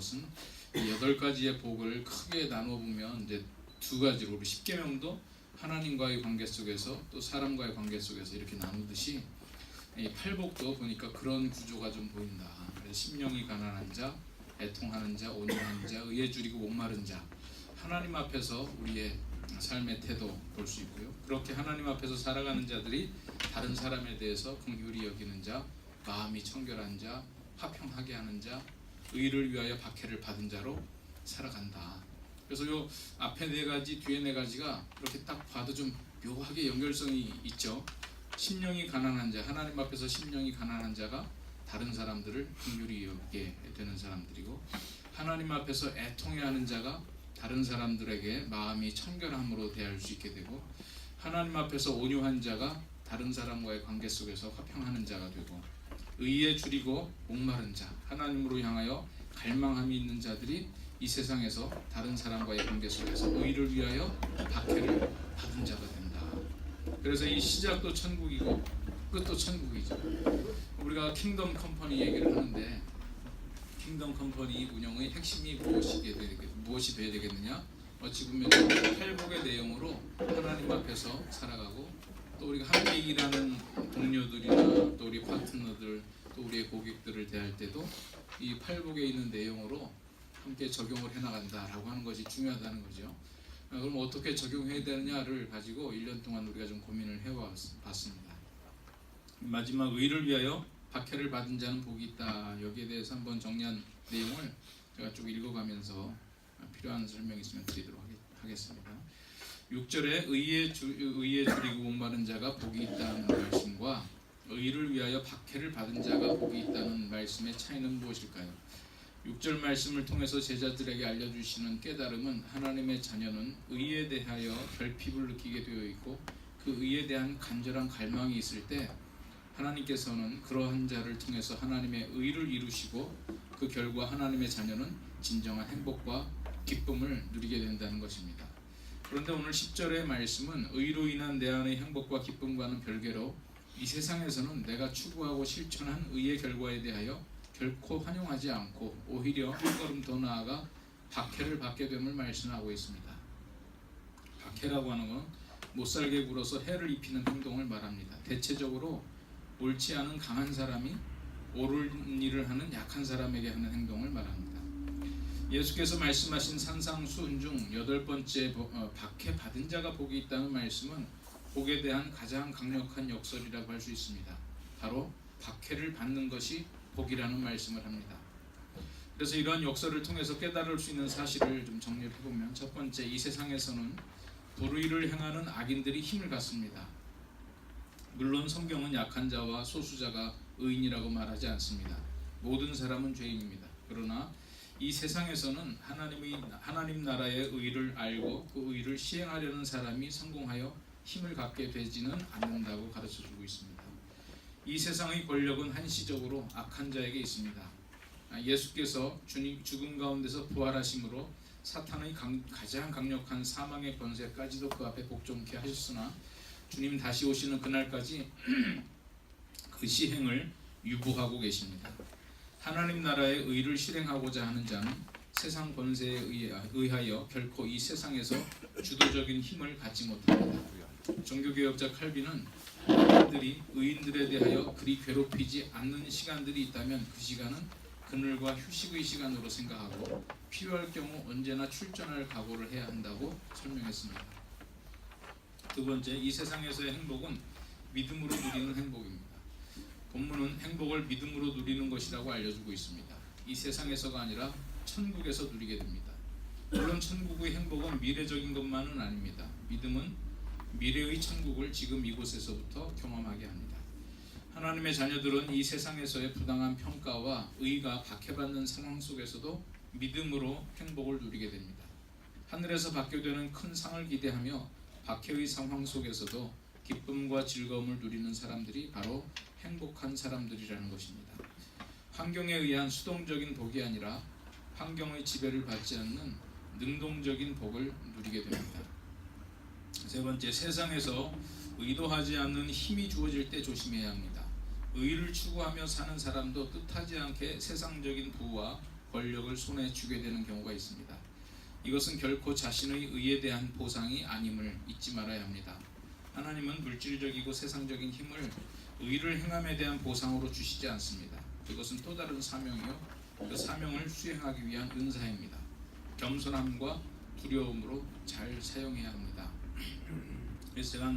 것은 이 여덟 가지의 복을 크게 나눠 보면 이제 두 가지로 우리 십계명도 하나님과의 관계 속에서 또 사람과의 관계 속에서 이렇게 나누듯이 이 팔복도 보니까 그런 구조가 좀 보인다. 그래서 심령이 가난한 자, 애통하는 자, 온유한 자, 의에 줄이고 목마른 자. 하나님 앞에서 우리의 삶의 태도 볼 수 있고요. 그렇게 하나님 앞에서 살아가는 자들이 다른 사람에 대해서 긍휼히 여기는 자, 마음이 청결한 자, 화평하게 하는 자, 의를 위하여 박해를 받은 자로 살아간다. 그래서 요 앞에 네 가지, 뒤에 네 가지가 이렇게 딱 봐도 좀 묘하게 연결성이 있죠. 심령이 가난한 자, 하나님 앞에서 심령이 가난한 자가 다른 사람들을 긍휼히 여기게 되는 사람들이고 하나님 앞에서 애통해하는 자가 다른 사람들에게 마음이 청결함으로 대할 수 있게 되고 하나님 앞에서 온유한 자가 다른 사람과의 관계 속에서 화평하는 자가 되고 의에 줄이고 목마른 자 하나님으로 향하여 갈망함이 있는 자들이 이 세상에서 다른 사람과의 관계 속에서 의를 위하여 박해를 받은 자가 된다. 그래서 이 시작도 천국이고 끝도 천국이죠. 우리가 킹덤 컴퍼니 얘기를 하는데 킹덤 컴퍼니 운영의 핵심이 무엇이 돼야 되겠느냐? 어찌 보면 팔복의 내용으로 하나님 앞에서 살아가고 또 우리가 함께 일하는 동료들이나 또 우리 파트너들 또 우리의 고객들을 대할 때도 이 팔복에 있는 내용으로 함께 적용을 해나간다라고 하는 것이 중요하다는 거죠. 아, 그럼 어떻게 적용해야 되느냐를 가지고 1년 동안 우리가 좀 고민을 해봤습니다. 마지막 의를 위하여 박해를 받은 자는 복이 있다. 여기에 대해서 한번 정리한 내용을 제가 쭉 읽어가면서 필요한 설명 있으면 드리도록 하겠습니다. 6절에 의에 주, 의에 줄이고 목마른 자가 복이 있다는 말씀과 의를 위하여 박해를 받은 자가 복이 있다는 말씀의 차이는 무엇일까요? 6절 말씀을 통해서 제자들에게 알려주시는 깨달음은 하나님의 자녀는 의에 대하여 결핍을 느끼게 되어 있고 그 의에 대한 간절한 갈망이 있을 때 하나님께서는 그러한 자를 통해서 하나님의 의를 이루시고 그 결과 하나님의 자녀는 진정한 행복과 기쁨을 누리게 된다는 것입니다. 그런데 오늘 10절의 말씀은 의로 인한 내 안의 행복과 기쁨과는 별개로 이 세상에서는 내가 추구하고 실천한 의의 결과에 대하여 결코 환영하지 않고 오히려 한 걸음 더 나아가 박해를 받게 됨을 말씀하고 있습니다. 박해라고 하는 건 못살게 굴어서 해를 입히는 행동을 말합니다. 대체적으로 옳지 않은 강한 사람이 옳은 일을 하는 약한 사람에게 하는 행동을 말합니다. 예수께서 말씀하신 산상수훈 중 여덟 번째 어, 박해 받은 자가 복이 있다는 말씀은 복에 대한 가장 강력한 역설이라고 할 수 있습니다. 바로 박해를 받는 것이 복이라는 말씀을 합니다. 그래서 이러한 역설을 통해서 깨달을 수 있는 사실을 좀 정리해 보면 첫 번째 이 세상에서는 불의를 행하는 악인들이 힘을 갖습니다. 물론 성경은 약한 자와 소수자가 의인이라고 말하지 않습니다. 모든 사람은 죄인입니다. 그러나 이 세상에서는 하나님의 하나님 나라의 의를 알고 그 의를 시행하려는 사람이 성공하여 힘을 갖게 되지는 않는다고 가르쳐 주고 있습니다. 이 세상의 권력은 한시적으로 악한 자에게 있습니다. 아, 예수께서 죽음 가운데서 부활하심으로 사탄의 강, 가장 강력한 사망의 권세까지도 그 앞에 복종케 하셨으나 주님 다시 오시는 그날까지 그 시행을 유보하고 계십니다. 하나님 나라의 의를 실행하고자 하는 자는 세상 권세에 의하여 결코 이 세상에서 주도적인 힘을 갖지 못합니다. 종교개혁자 칼빈은 사람들이 의인들에 대하여 그리 괴롭히지 않는 시간들이 있다면 그 시간은 그늘과 휴식의 시간으로 생각하고 필요할 경우 언제나 출전할 각오를 해야 한다고 설명했습니다. 두 번째, 이 세상에서의 행복은 믿음으로 누리는. 본문은 행복을 믿음으로 누리는 것이라고 알려주고 있습니다. 이 세상에서가 아니라 천국에서 누리게 됩니다. 물론 천국의 행복은 미래적인 것만은 아닙니다. 믿음은 미래의 천국을 지금 이곳에서부터 경험하게 합니다. 하나님의 자녀들은 이 세상에서의 부당한 평가와 의가 박해받는 상황 속에서도 믿음으로 행복을 누리게 됩니다. 하늘에서 받게 되는 큰 상을 기대하며 박해의 상황 속에서도 기쁨과 즐거움을 누리는 사람들이 바로 행복한 사람들이라는 것입니다. 환경에 의한 수동적인 복이 아니라 환경의 지배를 받지 않는 능동적인 복을 누리게 됩니다. 세 번째, 세상에서 의도하지 않는 힘이 주어질 때 조심해야 합니다. 의를 추구하며 사는 사람도 뜻하지 않게 세상적인 부와 권력을 손에 쥐게 되는 경우가 있습니다. 이것은 결코 자신의 의에 대한 보상이 아님을 잊지 말아야 합니다. 하나님은 물질적이고 세상적인 힘을 의를 행함에 대한 보상으로 주시지 않습니다. 그것은 또 다른 사명이요. 그 사명을 수행하기 위한 은사입니다. 겸손함과 두려움으로 잘 사용해야 합니다. 그래서 제가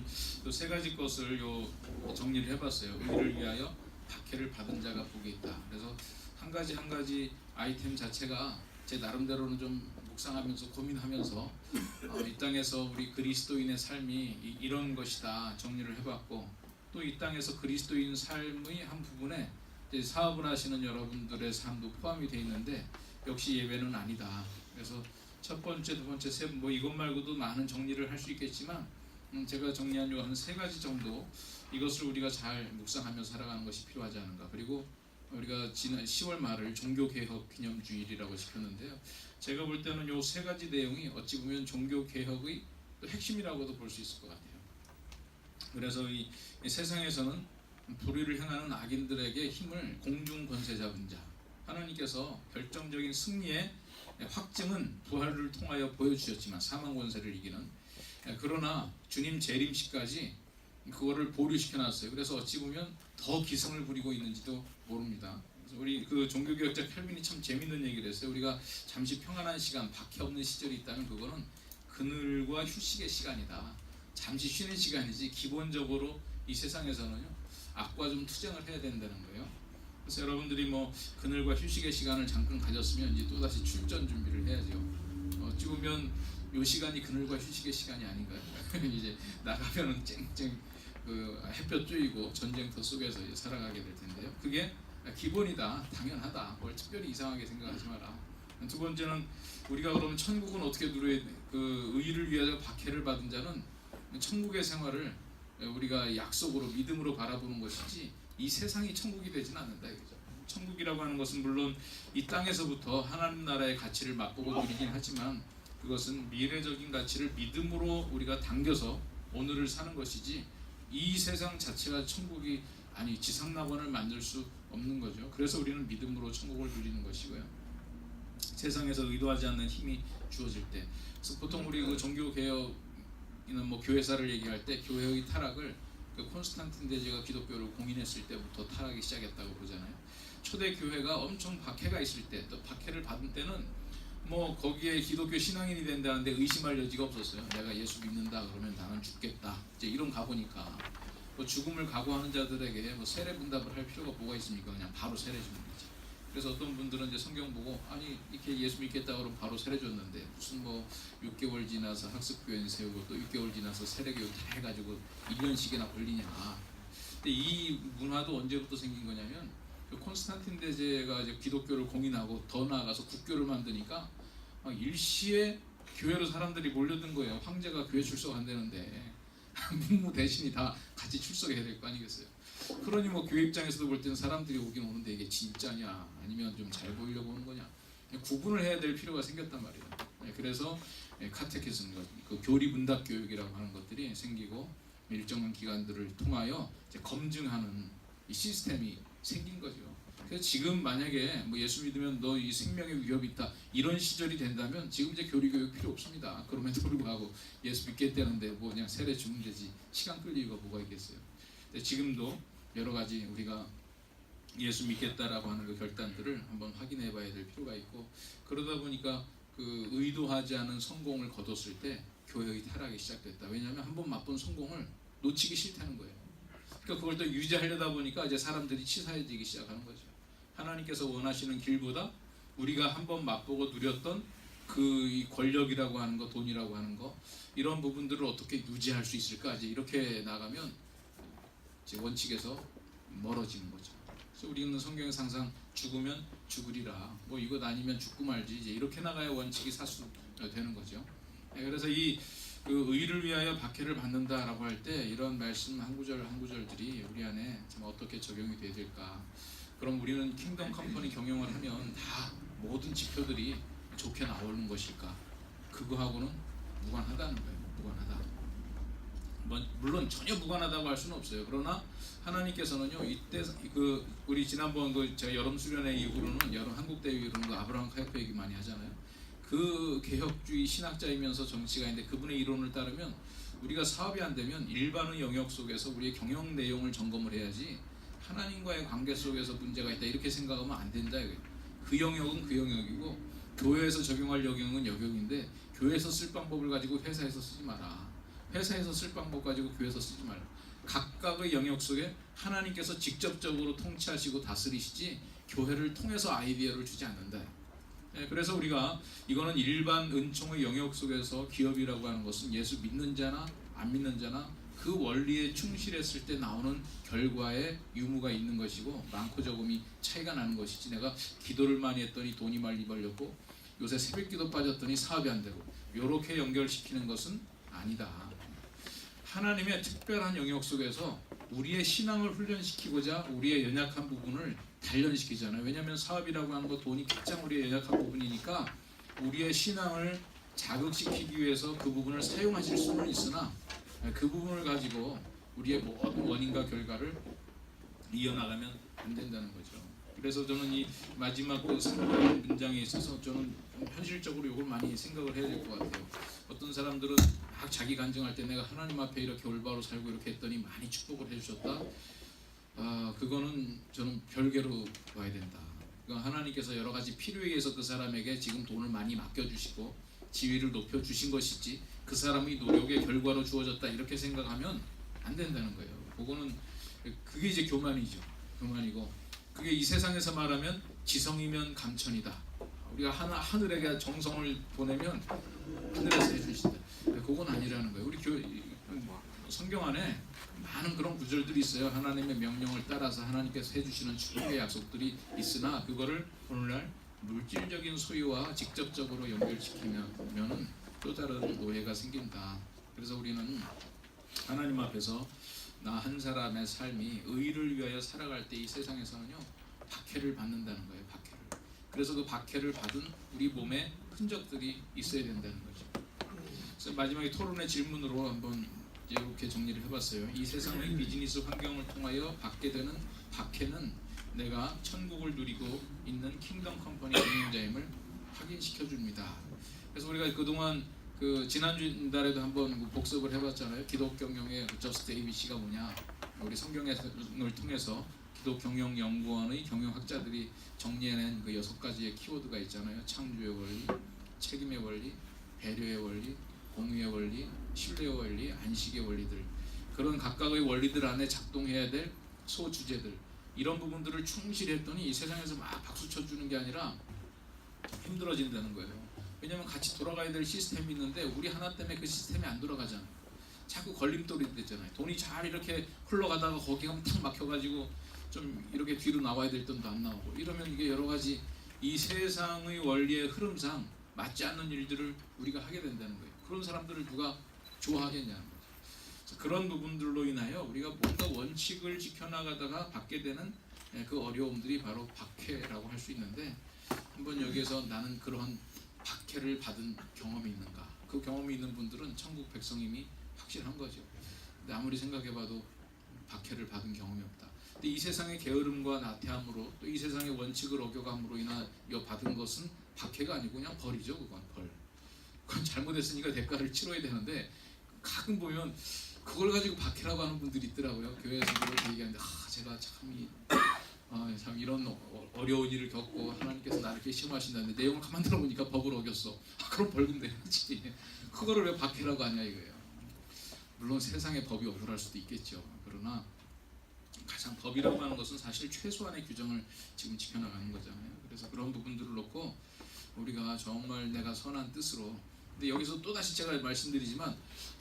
세 가지 것을 요 정리를 해봤어요. 의를 위하여 박해를 받은 자가 복이 있다. 그래서 한 가지 한 가지 아이템 자체가 제 나름대로는 좀 묵상하면서 고민하면서 어, 이 땅에서 우리 그리스도인의 삶이 이, 이런 것이다 정리를 해봤고 또 이 땅에서 그리스도인 삶의 한 부분에 사업을 하시는 여러분들의 삶도 포함이 되어 있는데 역시 예배는 아니다. 그래서 첫 번째, 두 번째, 세, 뭐 이것 말고도 많은 정리를 할 수 있겠지만 음, 제가 정리한 요 한 세 가지 정도 이것을 우리가 잘 묵상하며 살아가는 것이 필요하지 않은가. 그리고 우리가 지난 10월 말을 종교개혁 기념주일이라고 지켰는데요. 제가 볼 때는 요 세 가지 내용이 어찌 보면 종교개혁의 또 핵심이라고도 볼 수 있을 것 같아요. 그래서 이, 이 세상에서는 불의를 행하는 악인들에게 힘을 공중 권세 잡은 자 하나님께서 결정적인 승리의 확증은 부활을 통하여 보여주셨지만 사망 권세를 이기는 예, 그러나 주님 재림시까지 그거를 보류시켜 놨어요. 그래서 어찌 보면 더 기승을 부리고 있는지도 모릅니다. 그래서 우리 그 종교개혁자 켈빈이 참 재밌는 얘기를 했어요. 우리가 잠시 평안한 시간, 박해 없는 시절이 있다면 그거는 그늘과 휴식의 시간이다. 잠시 쉬는 시간이지 기본적으로 이 세상에서는요 악과 좀 투쟁을 해야 된다는 거예요. 그래서 여러분들이 뭐 그늘과 휴식의 시간을 잠깐 가졌으면 이제 또 다시 출전 준비를 해야죠. 어찌 보면 요 시간이 그늘과 휴식의 시간이 아닌가요? 이제 나가면은 쨍쨍 그 햇볕 쬐이고 전쟁터 속에서 이제 살아가게 될 텐데요. 그게 기본이다, 당연하다. 뭘 특별히 이상하게 생각하지 마라. 두 번째는 우리가 그러면 천국은 어떻게 누려야 돼? 그 의를 위하여 박해를 받은 자는 천국의 생활을 우리가 약속으로 믿음으로 바라보는 것이지 이 세상이 천국이 되지는 않는다 이거죠. 천국이라고 하는 것은 물론 이 땅에서부터 하나님 나라의 가치를 맛보고 누리긴 하지만 그것은 미래적인 가치를 믿음으로 우리가 당겨서 오늘을 사는 것이지 이 세상 자체가 천국이 아니 지상낙원을 만들 수 없는 거죠. 그래서 우리는 믿음으로 천국을 누리는 것이고요. 세상에서 의도하지 않는 힘이 주어질 때, 그래서 보통 우리 그 종교 개혁이나 뭐 교회사를 얘기할 때 교회의 타락을 그 콘스탄틴 대제가 기독교를 공인했을 때부터 타락이 시작했다고 보잖아요. 초대 교회가 엄청 박해가 있을 때, 또 박해를 받은 때는 뭐 거기에 기독교 신앙인이 된다는데 의심할 여지가 없었어요. 내가 예수 믿는다 그러면 나는 죽겠다. 이제 이런 가보니까 뭐 죽음을 각오하는 자들에게 뭐 세례 분답을 할 필요가 뭐가 있습니까? 그냥 바로 세례 주는 거지. 그래서 어떤 분들은 이제 성경 보고 아니 이렇게 예수 믿겠다 그러면 바로 세례 줬는데 무슨 뭐 6개월 지나서 학습교인 세우고 또 6개월 지나서 세례교육 다 해가지고 1년씩이나 걸리냐. 근데 이 문화도 언제부터 생긴 거냐면 그 콘스탄틴 대제가 이제 기독교를 공인하고 더 나아가서 국교를 만드니까 막 일시에 교회로 사람들이 몰려든 거예요. 황제가 교회 출석 안 되는데 문무 대신이 다 같이 출석해야 될 거 아니겠어요? 그러니 뭐 교회 입장에서도 볼 때는 사람들이 오긴 오는데 이게 진짜냐 아니면 좀 잘 보이려고 오는 거냐 구분을 해야 될 필요가 생겼단 말이에요. 네, 그래서 카테키즘, 그 교리 문답 교육이라고 하는 것들이 생기고 일정한 기관들을 통하여 검증하는 이 시스템이 생긴 거죠. 그래서 지금 만약에 뭐 예수 믿으면 너 이 생명에 위협이 있다 이런 시절이 된다면 지금 이제 교리 교육 필요 없습니다. 그럼에도 불구하고 예수 믿겠다는데 뭐 그냥 세례 주면 되지 시간 끌 이유가 뭐가 있겠어요. 근데 지금도 여러 가지 우리가 예수 믿겠다라고 하는 그 결단들을 한번 확인해 봐야 될 필요가 있고 그러다 보니까 그 의도하지 않은 성공을 거뒀을 때 교회의 타락이 시작됐다. 왜냐하면 한번 맛본 성공을 놓치기 싫다는 거예요. 그러니까 그걸 또 유지하려다 보니까 이제 사람들이 치사해지기 시작하는 거죠. 하나님께서 원하시는 길보다 우리가 한번 맛보고 누렸던 그이 권력이라고 하는 거, 돈이라고 하는 거 이런 부분들을 어떻게 유지할 수 있을까? 이제 이렇게 나가면 이제 원칙에서 멀어지는 거죠. 그래서 우리는 성경에서 항상 죽으면 죽으리라. 뭐 이것 아니면 죽고 말지. 이제 이렇게 나가야 원칙이 사수되는 거죠. 네, 그래서 이 그 의를 위하여 박해를 받는다라고 할 때 이런 말씀 한 구절 한 구절들이 우리 안에 참 어떻게 적용이 돼야 될까? 그럼 우리는 킹덤 컴퍼니 경영을 하면 다 모든 지표들이 좋게 나오는 것일까? 그거하고는 무관하다는 거예요. 무관하다. 뭐, 물론 전혀 무관하다고 할 수는 없어요. 그러나 하나님께서는요 이때 그 우리 지난번 그 제가 여름 수련회 이후로는 여름 한국 대회 이후로는 그 아브라함 카이프 얘기 많이 하잖아요. 그 개혁주의 신학자이면서 정치가인데 그분의 이론을 따르면 우리가 사업이 안 되면 일반의 영역 속에서 우리의 경영 내용을 점검을 해야지 하나님과의 관계 속에서 문제가 있다 이렇게 생각하면 안 된다. 그 영역은 그 영역이고 교회에서 적용할 영역은 영역인데 교회에서 쓸 방법을 가지고 회사에서 쓰지 마라. 회사에서 쓸 방법 가지고 교회에서 쓰지 말라. 각각의 영역 속에 하나님께서 직접적으로 통치하시고 다스리시지 교회를 통해서 아이디어를 주지 않는다. 예, 그래서 우리가 이거는 일반 은총의 영역 속에서 기업이라고 하는 것은 예수 믿는 자나 안 믿는 자나 그 원리에 충실했을 때 나오는 결과에 유무가 있는 것이고 많고 적음이 차이가 나는 것이지 내가 기도를 많이 했더니 돈이 많이 벌렸고 요새 새벽 기도 빠졌더니 사업이 안 되고 요렇게 연결시키는 것은 아니다. 하나님의 특별한 영역 속에서 우리의 신앙을 훈련시키고자 우리의 연약한 부분을 단련시키잖아요. 왜냐하면 사업이라고 하는 거 돈이 가장 우리의 연약한 부분이니까 우리의 신앙을 자극시키기 위해서 그 부분을 사용하실 수는 있으나 그 부분을 가지고 우리의 모든 원인과 결과를 이어나가면 안 된다는 거죠. 그래서 저는 이 마지막 그 상관 문장에 있어서 저는 좀 현실적으로 이걸 많이 생각을 해야 될 것 같아요. 어떤 사람들은 막 자기 간증할 때 내가 하나님 앞에 이렇게 올바로 살고 이렇게 했더니 많이 축복을 해주셨다. 아 그거는 저는 별개로 봐야 된다. 그러니까 하나님께서 여러 가지 필요에 의해서 그 사람에게 지금 돈을 많이 맡겨주시고 지위를 높여 주신 것이지 그 사람의 노력의 결과로 주어졌다 이렇게 생각하면 안 된다는 거예요. 그거는 그게 이제 교만이죠. 교만이고 그게 이 세상에서 말하면 지성이면 감천이다. 우리가 하나, 하늘에게 정성을 보내면 하늘에서 해주신다. 그건 아니라는 거예요. 우리 교 성경 안에 많은 그런 구절들이 있어요. 하나님의 명령을 따라서 하나님께서 해주시는 축복의 약속들이 있으나 그거를 오늘날 물질적인 소유와 직접적으로 연결시키면은 또 다른 오해가 생긴다. 그래서 우리는 하나님 앞에서 나 한 사람의 삶이 의를 위하여 살아갈 때 이 세상에서는요 박해를 받는다는 거예요. 박해를. 그래서 그 박해를 받은 우리 몸에 흔적들이 있어야 된다는 거죠. 그래서 마지막에 토론의 질문으로 한번 이렇게 정리를 해봤어요. 이 세상의 비즈니스 환경을 통하여 받게 되는 박해는 내가 천국을 누리고 있는 킹덤 컴퍼니 운영자임을 확인시켜 줍니다. 그래서 우리가 그동안 그 지난주 달에도 한번 그 복습을 해봤잖아요. 기독 경영의 그 저스트 ABC가 뭐냐? 우리 성경을 통해서 기독 경영 연구원의 경영학자들이 정리해낸 그 여섯 가지의 키워드가 있잖아요. 창조의 원리, 책임의 원리, 배려의 원리, 공유의 원리, 신뢰의 원리, 안식의 원리들 그런 각각의 원리들 안에 작동해야 될 소주제들 이런 부분들을 충실히 했더니 이 세상에서 막 박수 쳐주는 게 아니라 힘들어진다는 거예요. 왜냐하면 같이 돌아가야 될 시스템이 있는데 우리 하나 때문에 그 시스템이 안 돌아가잖아요. 자꾸 걸림돌이 됐잖아요. 돈이 잘 이렇게 흘러가다가 거기 가면 탁 막혀가지고 좀 이렇게 뒤로 나와야 될 돈도 안 나오고 이러면 이게 여러 가지 이 세상의 원리의 흐름상 맞지 않는 일들을 우리가 하게 된다는 거예요. 그런 사람들을 누가 좋아하겠냐는 거죠. 그런 부분들로 인하여 우리가 뭔가 원칙을 지켜나가다가 받게 되는 예, 그 어려움들이 바로 박해라고 할 수 있는데 한번 여기에서 나는 그러한 박해를 받은 경험이 있는가? 그 경험이 있는 분들은 천국 백성임이 확실한 거죠. 근데 아무리 생각해봐도 박해를 받은 경험이 없다. 근데 이 세상의 게으름과 나태함으로 또 이 세상의 원칙을 어겨감으로 인하여 받은 것은 박해가 아니고 그냥 벌이죠. 그건 벌. 그건 잘못했으니까 대가를 치러야 되는데 가끔 보면 그걸 가지고 박해라고 하는 분들이 있더라고요. 교회에서 그렇게 얘기하는데 아 제가 참이 아, 참 이런 어- 어려운 일을 겪고 하나님께서 나를 이렇게 시험하신다는데 내용을 가만 들어보니까 법을 어겼어. 아, 그럼 벌금 내야지. 그거를 왜 박해라고 하냐 이거예요. 물론 세상에 법이 억울할 수도 있겠죠. 그러나 가장 법이라고 하는 것은 사실 최소한의 규정을 지금 지켜나가는 거잖아요. 그래서 그런 부분들을 놓고 우리가 정말 내가 선한 뜻으로 근데 여기서 또 다시 제가 말씀드리지만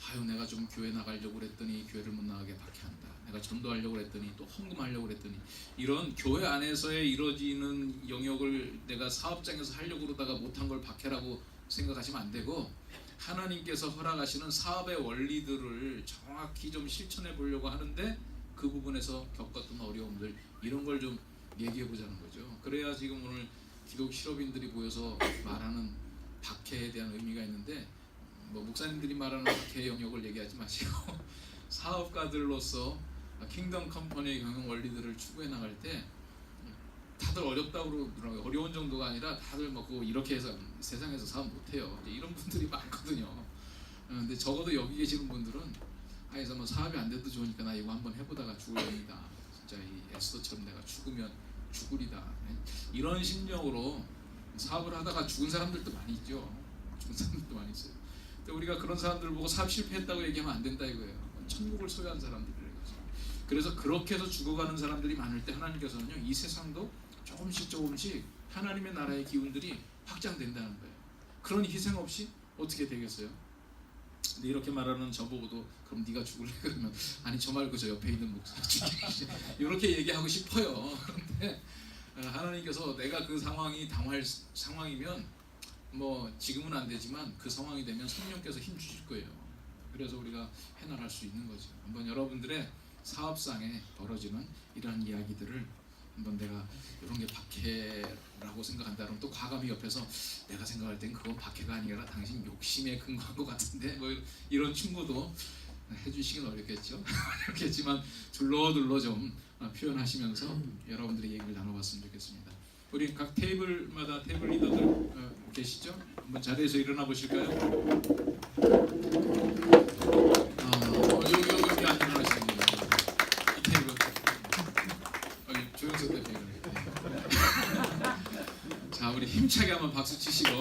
아유 내가 좀 교회 나가려고 그랬더니 교회를 못 나가게 박해한다. 내가 전도하려고 그랬더니 또 헌금하려고 그랬더니 이런 교회 안에서의 이루어지는 영역을 내가 사업장에서 하려고 그러다가 못한 걸 박해라고 생각하시면 안 되고 하나님께서 허락하시는 사업의 원리들을 정확히 좀 실천해 보려고 하는데 그 부분에서 겪었던 어려움들 이런 걸 좀 얘기해 보자는 거죠. 그래야 지금 오늘 기독 실업인들이 모여서 말하는 박해에 대한 의미가 있는데 뭐 목사님들이 말하는 박해 영역을 얘기하지 마시고 사업가들로서 킹덤 컴퍼니의 경영 원리들을 추구해 나갈 때 다들 어렵다고 그러더라고요. 어려운 정도가 아니라 다들 뭐 그거 이렇게 해서 세상에서 사업 못해요. 이런 분들이 많거든요. 어, 근데 적어도 여기 계시는 분들은 아에서 뭐 사업이 안 돼도 좋으니까 나 이거 한번 해보다가 놈이다. 진짜 이 에스더처럼 내가 죽으면 죽으리다. 네? 이런 심령으로 사업을 하다가 죽은 사람들도 많이 있죠. 죽은 사람들도 많이 있어요. 근데 우리가 그런 사람들 보고 사업 실패했다고 얘기하면 안 된다 이거예요. 천국을 소유한 사람들이라는 거죠. 그래서 그렇게 해서 죽어가는 사람들이 많을 때 하나님께서는요 이 세상도 조금씩 조금씩 하나님의 나라의 기운들이 확장된다는 거예요. 그런 희생 없이 어떻게 되겠어요? 근데 이렇게 말하는 저보고도 그럼 네가 죽을래 그러면 아니 저 말고 저 옆에 있는 목사 죽이시 이렇게 얘기하고 싶어요. 그런데 어, 하나님께서 내가 그 상황이 당할 상황이면 뭐 지금은 안 되지만 그 상황이 되면 성령께서 힘 주실 거예요. 그래서 우리가 해나갈 수 있는 거죠. 한번 여러분들의 사업상에 벌어지는 이러한 이야기들을 한번 내가 이런 게 박해라고 생각한다 그러면 또 과감히 옆에서 내가 생각할 땐 그건 박해가 아니라 당신 욕심에 근거한 것 같은데 뭐 이런 충고도 해주시긴 어렵겠죠. 어렵겠지만 둘러둘러 좀 어, 표현하시면서 여러분들의 얘기를 나눠봤으면 좋겠습니다. 우리 각 테이블마다 테이블 리더들 어, 계시죠? 한번 자리에서 일어나 보실까요? 힘차게 한번 박수 치시고